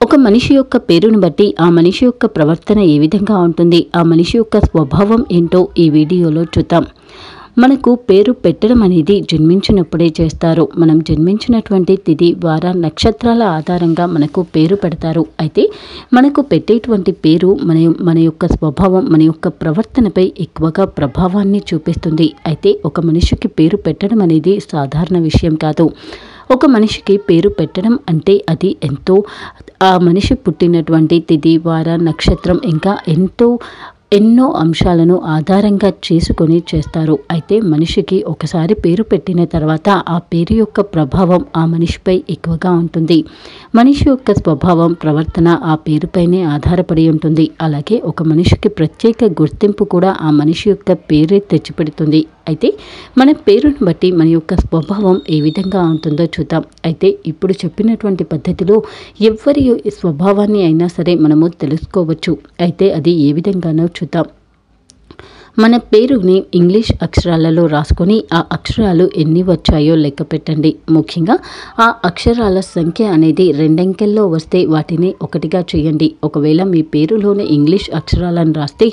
ఒక మనిషి యొక్క పేరును బట్టి ఆ మనిషి యొక్క ప్రవర్తన ఏ విధంగా ఉంటుంది ఆ మనిషి యొక్క స్వభావం ఏంటో ఈ వీడియోలో చూద్దాం. మనకు పేరు పెట్టడం అనేది జన్మించినప్పుడే చేస్తారు. మనం జన్మించినటువంటి తిథి వార నక్షత్రాల ఆధారంగా మనకు పేరు పెడతారు. అయితే మనకు పెట్టేటువంటి పేరు మన మన యొక్క స్వభావం మన యొక్క ప్రవర్తనపై ఎక్కువగా ప్రభావాన్ని చూపిస్తుంది. అయితే ఒక మనిషికి పేరు పెట్టడం అనేది సాధారణ విషయం కాదు. ఒక మనిషికి పేరు పెట్టడం అంటే అది ఎంతో ఆ మనిషి పుట్టినటువంటి తిథి వార నక్షత్రం ఇంకా ఎంతో ఎన్నో అంశాలను ఆధారంగా చేసుకొని చేస్తారు. అయితే మనిషికి ఒకసారి పేరు పెట్టిన తర్వాత ఆ పేరు యొక్క ప్రభావం ఆ మనిషిపై ఎక్కువగా ఉంటుంది. మనిషి యొక్క స్వభావం ప్రవర్తన ఆ పేరుపైనే ఆధారపడి ఉంటుంది. అలాగే ఒక మనిషికి ప్రత్యేక గుర్తింపు కూడా ఆ మనిషి యొక్క పేరే తెచ్చిపెడుతుంది. అయితే మన పేరును బట్టి మన యొక్క స్వభావం ఏ విధంగా ఉంటుందో చూద్దాం. అయితే ఇప్పుడు చెప్పినటువంటి పద్ధతిలో ఎవరి స్వభావాన్ని అయినా సరే మనము తెలుసుకోవచ్చు. అయితే అది ఏ విధంగానో చూద్దాం. మన పేరుని ఇంగ్లీష్ అక్షరాలలో రాసుకొని ఆ అక్షరాలు ఎన్ని వచ్చాయో లెక్క పెట్టండి. ముఖ్యంగా ఆ అక్షరాల సంఖ్య అనేది రెండంకెల్లో వస్తే వాటిని ఒకటిగా చేయండి. ఒకవేళ మీ పేరులోని ఇంగ్లీష్ అక్షరాలను రాస్తే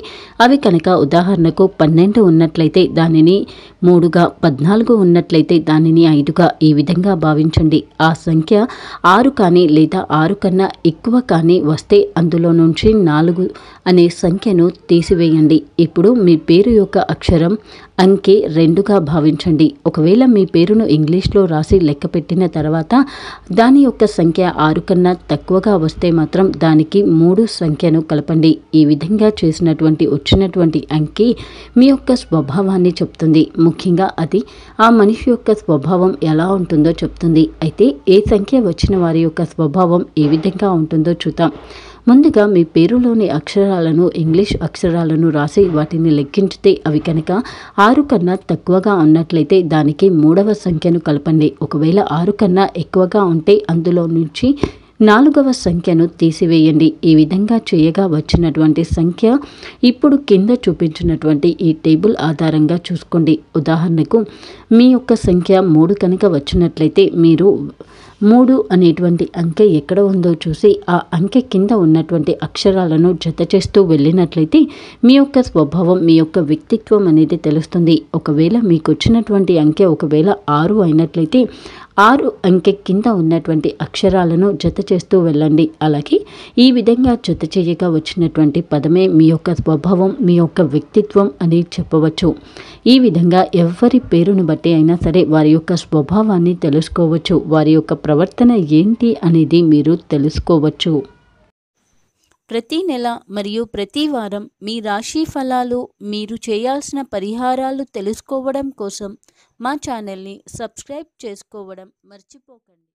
అవి కనుక ఉదాహరణకు పన్నెండు ఉన్నట్లయితే దానిని మూడుగా పద్నాలుగు ఉన్నట్లయితే దానిని ఐదుగా ఈ విధంగా భావించండి. ఆ సంఖ్య ఆరు కానీ లేదా ఆరు కన్నా ఎక్కువ కానీ వస్తే అందులో నుంచి నాలుగు అనే సంఖ్యను తీసివేయండి. ఇప్పుడు మీ పేరు యొక్క అక్షరం అంకె రెండుగా భావించండి. ఒకవేళ మీ పేరును ఇంగ్లీష్లో రాసి లెక్క పెట్టిన తర్వాత దాని యొక్క సంఖ్య ఆరు కన్నా తక్కువగా వస్తే మాత్రం దానికి మూడు సంఖ్యను కలపండి. ఈ విధంగా చేసినటువంటి వచ్చినటువంటి అంకె మీ యొక్క స్వభావాన్ని చెప్తుంది. ముఖ్యంగా అది ఆ మనిషి యొక్క స్వభావం ఎలా ఉంటుందో చెప్తుంది. అయితే ఏ సంఖ్య వచ్చిన వారి యొక్క స్వభావం ఏ విధంగా ఉంటుందో చూద్దాం. ముందుగా మీ పేరులోని అక్షరాలను ఇంగ్లీష్ అక్షరాలను రాసి వాటిని లెక్కించితే అవి కనుక ఆరు కన్నా తక్కువగా ఉన్నట్లయితే దానికి మూడవ సంఖ్యను కలపండి. ఒకవేళ ఆరు కన్నా ఎక్కువగా ఉంటే అందులో నుంచి నాలుగవ సంఖ్యను తీసివేయండి. ఈ విధంగా చేయగా వచ్చినటువంటి సంఖ్య ఇప్పుడు కింద చూపించినటువంటి ఈ టేబుల్ ఆధారంగా చూసుకోండి. ఉదాహరణకు మీ యొక్క సంఖ్య మూడు కనుక వచ్చినట్లయితే మీరు మూడు అనేటువంటి అంకె ఎక్కడ ఉందో చూసి ఆ అంకె కింద ఉన్నటువంటి అక్షరాలను జత చేస్తూ వెళ్ళినట్లయితే మీ యొక్క స్వభావం మీ యొక్క వ్యక్తిత్వం అనేది తెలుస్తుంది. ఒకవేళ మీకు వచ్చినటువంటి అంకె ఒకవేళ ఆరు అయినట్లయితే ఆరు అంకె కింద ఉన్నటువంటి అక్షరాలను జత చేస్తూ వెళ్ళండి. అలాగే ఈ విధంగా జత చేయగా వచ్చినటువంటి పదమే మీ యొక్క స్వభావం మీ యొక్క వ్యక్తిత్వం అని చెప్పవచ్చు. ఈ విధంగా ఎవరి పేరును బట్టి అయినా సరే వారి యొక్క స్వభావాన్ని తెలుసుకోవచ్చు. వారి యొక్క ప్రవర్తన ఏంటి అనేది మీరు తెలుసుకోవచ్చు. ప్రతి నెల మరియు ప్రతి వారం మీ రాశి ఫలాలు మీరు చేయాల్సిన పరిహారాలు తెలుసుకోవడం కోసం మా ఛానల్ని సబ్స్క్రైబ్ చేసుకోవడం మర్చిపోకండి.